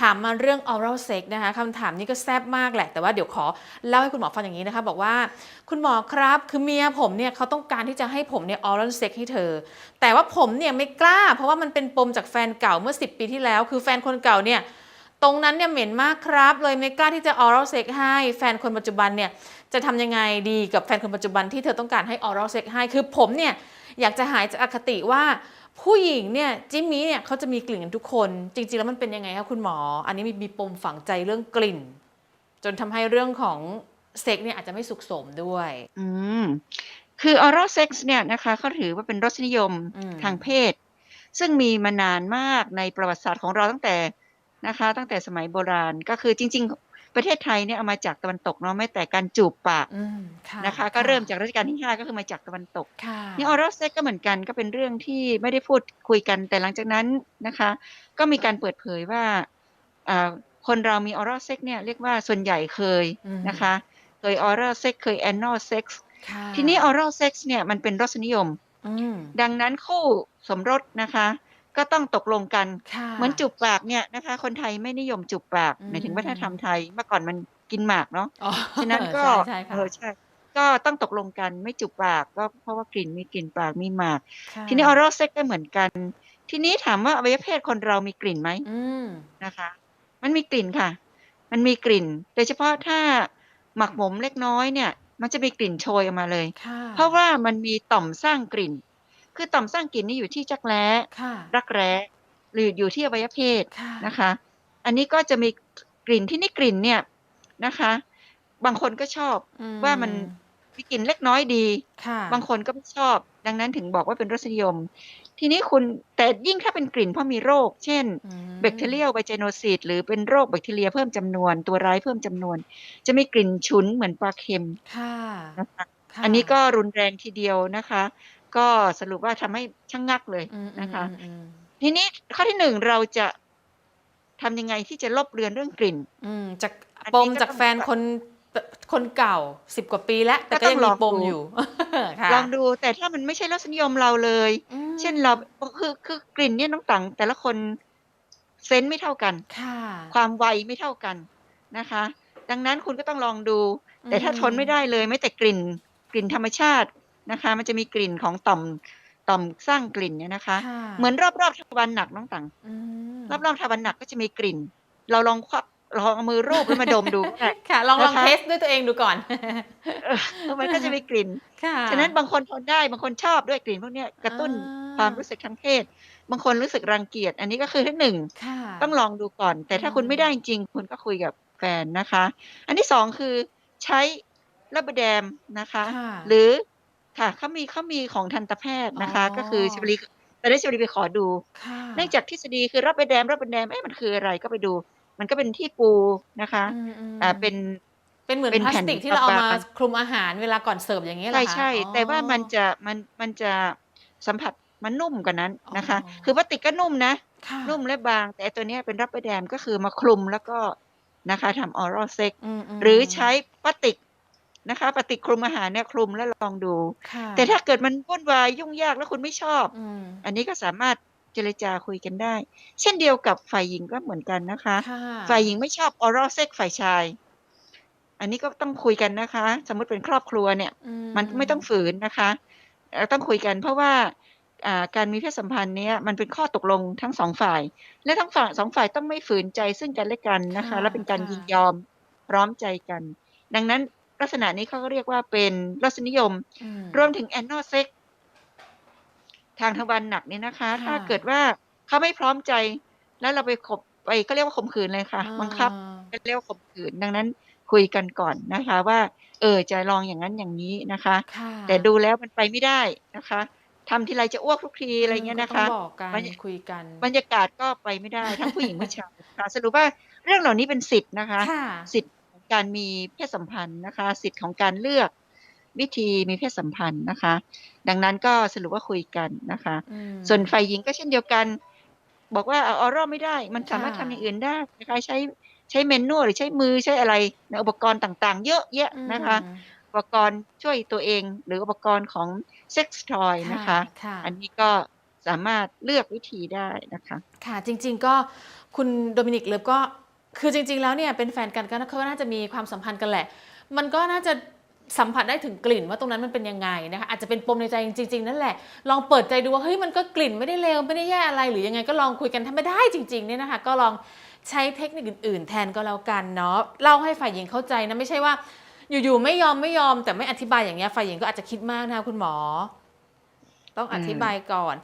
ถามมาเรื่อง oral sex นะคะคำถามนี้ก็แซบมากแหละ แต่ว่าเดี๋ยวขอเล่าให้คุณหมอฟังอย่างนี้นะคะ บอกว่าคุณหมอครับ คือเมียผมเนี่ยเขาต้องการที่จะให้ผมเนี่ย oral sex ให้เธอ แต่ว่าผมเนี่ยไม่กล้า เพราะว่ามันเป็นปมจากแฟนเก่าเมื่อ 10 ปีที่แล้ว คือแฟนคนเก่าเนี่ยตรงนั้นเนี่ยเหม็นมากครับ เลยไม่กล้าที่จะ oral sex ให้แฟนคนปัจจุบันเนี่ยจะทำยังไงดีกับแฟนคนปัจจุบันที่เธอต้องการให้ oral sex ให้คือผมเนี่ย อยากจะหายจากอคติว่าผู้หญิงเนี่ยจิมมี่เนี่ยเขาจะมีกลิ่นกันทุกคน จริง ๆ แล้วมันเป็นยังไงคะคุณหมอ อันนี้มีมีปมฝังใจเรื่องกลิ่น จนทำให้เรื่องของเซ็กเนี่ยอาจจะไม่สุขสมด้วย อืมคือ oral sex เนี่ยนะคะเขาถือว่าเป็นรสนิยมอืมทางเพศ ซึ่งมีมานานมากในประวัติศาสตร์ของเราตั้งแต่นะคะ ตั้งแต่สมัยโบราณก็คือจริง ๆ ประเทศไทยเนี่ยเอามาจากตะวันตกเนาะแม้แต่การจูบปากอืมค่ะนะคะ ก็เริ่มจากรัชกาลที่5ก็คือมาจากตะวันตกค่ะนี่ oral sex ก็เหมือนกันก็เป็นเรื่องที่ไม่ได้พูดคุยกันแต่หลังจากนั้นนะคะ ก็มีการเปิดเผยว่าอ่าคนเรามี oral sex เนี่ยเรียกว่าส่วนใหญ่เคยอืมนะคะเคย oral sex เคย anal sex ค่ะทีนี้ oral sex เนี่ยมันเป็นรสนิยมอืมดังนั้นคู่สมรสนะคะ ก็ต้องตกลงกัน ค่ะ เหมือนจูบปากเนี่ยนะคะ คนไทยไม่นิยมจูบปากอืมหมายถึงวัฒนธรรมไทยเมื่อก่อนมันกินหมากเนาะอ๋อ ฉะนั้นก็ ใช่ใช่ค่ะเออใช่ ก็ต้องตกลงกันไม่จูบปากก็เพราะว่ากลิ่นมีกลิ่นปากมีหมาก ค่ะ ทีนี้ oral sex ก็เหมือนกัน ทีนี้ถามว่าอวัยวะเพศคนเรามีกลิ่นไหม อืม นะคะ มันมีกลิ่นค่ะ มันมีกลิ่น โดยเฉพาะถ้าหมักหมมเล็กน้อยเนี่ย มันจะมีกลิ่นโชยออกมาเลย ค่ะ เพราะว่ามันมีต่อมสร้างกลิ่น คือต่อมสร้างกลิ่นนี่อยู่ที่จักแร้ค่ะรักแร้หรืออยู่ที่อวัยวะเพศค่ะนะคะ อันนี้ก็จะมีกลิ่นที่นี่กลิ่นเนี่ยนะคะ บางคนก็ชอบอืว่ามันมีกลิ่นเล็กน้อยดีค่ะบางคนก็ไม่ชอบ ดังนั้นถึงบอกว่าเป็นรสนิยม ทีนี้คุณแต่ยิ่งถ้าเป็นกลิ่นเพราะมีโรค เช่นอืมแบคทีเรียลไบเจโนซิสหรือเป็นโรคแบคทีเรียเพิ่มจำนวน ตัวร้ายเพิ่มจำนวน จะมีกลิ่นฉุนเหมือนปลาเค็มค่ะนะคะค่ะอันนี้ก็รุนแรงทีเดียวนะคะ ก็สรุปว่าทำให้ช่างงักเลยอืมนะคะอืมอืมทีนี้ข้อที่หนึ่งเราจะทำยังไงที่จะลบเลือนเรื่องกลิ่น อืมจากอันปนี้มก็จากต้องแฟนคนคนเก่าสิบกว่าปีแล้ว แต่ก็ก็ต้ยัองงลมีองปมดูอยู่ค่ะลองดูแต่ถ้ามันไม่ใช่รสนิยมเราเลยอืมเช่นเราคือคือกลิ่นเนี่ยน้องตังแต่ละคนเซนส์ไม่เท่ากันค่ะ ความไวไม่เท่ากันนะคะ ดังนั้นคุณก็ต้องลองดู แต่ถ้าอืมทนไม่ได้เลยไม่แต่กลิ่นกลิ่นธรรมชาติ นะคะ มันจะมีกลิ่นของต่อมต่อมสร้างกลิ่นเนี่ยนะคะค่ะเหมือนรอบๆทวารหนักน้องตังอืมรอบๆทวารหนักก็จะมีกลิ่น เราลองควักลองเอามือรูปแล้วมาดมดูก็ได้ค่ะ ลองลองนะคะเทสด้วยตัวเองดูก่อนเออมันก็จะมีกลิ่นค่ะฉะนั้นบางคนทนได้บางคนชอบด้วยกลิ่นพวกเนี้ยกระตุ้นอ่าความรู้สึกทางเพศ บางคนรู้สึกรังเกียจอันนี้ก็คือที่หนึ่งค่ะต้องลองดูก่อน แต่ถ้าอืมคุณไม่ได้จริงๆคุณก็คุยกับแฟนนะคะ อันที่สองคือใช้ระบแดมนะคะค่ะหรือ ค่ะเขามีเขามีของทันตแพทย์นะคะอ๋อก็คือชวลีแต่ได้ชวลีไปขอดูค่ะเนื่องจากทฤษฎีคือรับไปแดมรับไปแดมเอ๊ะมันคืออะไรก็ไปดู มันก็เป็นที่ปูนะคะอืมอืมอ่าเป็นเป็นเหมือนเป็นพลาแผ่สนติกที่เราเอามาบางคลุมอาหารเวลาก่อนเสิร์ฟอย่างนี้ยเหรอใช่คะใช่อ๋อแต่ว่ามันจะมันมันจะสัมผัสมันนุ่มกว่านั้นนะคะอ๋อคือพลาสติกก็นุ่มนะค่ะนุ่มและบาง แต่ตัวเนี้ยเป็นรับไปแดมก็คือมาคลุมแล้วก็นะคะทำออรัลเซ็กมมหรือใช้พลาสติก นะคะพลาสติกคลุมอาหารเนี่ยคลุมแล้วลองดูค่ะแต่ถ้าเกิดมันวุ่นวายยุ่งยากแล้วคุณไม่ชอบอืมอันนี้ก็สามารถเจรจาคุยกันได้ เช่นเดียวกับฝ่ายหญิงก็เหมือนกันนะคะค่ะฝ่ายหญิงไม่ชอบออรัลเซ็กฝ่ายชาย อันนี้ก็ต้องคุยกันนะคะ สมมติเป็นครอบครัวเนี่ยอืมันไม่ต้องฝืนนะคะเอ่อต้องคุยกันเพราะว่าอ่าการมีเพศสัมพันธ์เนี้ยมันเป็นข้อตกลงทั้งสองฝ่าย และทั้งฝ่ายสองฝ่ายต้องไม่ฝืนใจซึ่งกันและกันนะคะ และเป็นการยินยอมพร้อมใจกัน ดังนั้น ลักษณะนี้เขาก็เรียกว่าเป็นรสนิยมอืมรวมถึงแอนนอเซ็กทางทวารหนักเนี่ยนะคะค่ะถ้าเกิดว่าเขาไม่พร้อมใจ แล้วเราไปขบไปก็เรียกว่าข่มขืนเลยค่ะอ่าบังคับก็เรียกว่าข่มขืนดังนั้นคุยกันก่อนนะคะ ว่า เออจะลองอย่างนั้นอย่างนี้นะคะค่ะแต่ดูแล้วมันไปไม่ได้นะคะทำทีไรจะอ้วกทุกทีอะไรเงี้ยนะคะก็ต้องบอกกันบรรยคุยกันบรรยากาศก็ไปไม่ได้ทั้งผู้หญิงผู้ชายค่ะสรุปว่าเรื่องเหล่านี้เป็นสิทธิ์นะคะค่ะสิทธิ์ของ การมีเพศสัมพันธ์นะคะ สิทธิ์ของการเลือกวิธีมีเพศสัมพันธ์นะคะ ดังนั้นก็สรุปว่าคุยกันนะคะอืมส่วนฝ่ายหญิงก็เช่นเดียวกัน บอกว่าเอาออรัลไม่ได้ มันสามารถค่ะทำอย่างอื่นได้นะคะใช้ใช้เมนนวลหรือใช้มือใช้อะไรในอุปกรณ์ต่างๆ เยอะแยะนะคะอืมอุปกรณ์ช่วยตัวเอง หรืออุปกรณ์ของเซ็กซ์ทอยนะคะค่ะอันนี้ก็สามารถเลือกวิธีได้นะคะ ค่ะจริง ๆ ก็คุณโดมินิกเลิฟก็ คือจริงๆแล้วเนี่ยเป็นแฟนกันก็น่าจะมีความสัมพันธ์กันแหละ มันก็น่าจะสัมผัสได้ถึงกลิ่นว่าตรงนั้นมันเป็นยังไงนะคะอาจจะเป็นปมในใจจริง ๆ นั่นแหละลองเปิดใจดูว่าเฮ้ยมันก็กลิ่นไม่ได้เลวไม่ได้แย่อะไรหรือยังไงก็ลองคุยกันถ้าไม่ได้จริงๆเนี่ยนะคะก็ลองใช้เทคนิคอื่น ๆ แทนก็แล้วกันเนาะเล่าให้ฝ่ายหญิงเข้าใจนะไม่ใช่ว่า อยู่ๆไม่ยอมไม่ยอม แต่ไม่อธิบายอย่างเงี้ยฝ่ายหญิงก็อาจจะคิดมากนะคะคุณหมอ ต้องอธิบายก่อน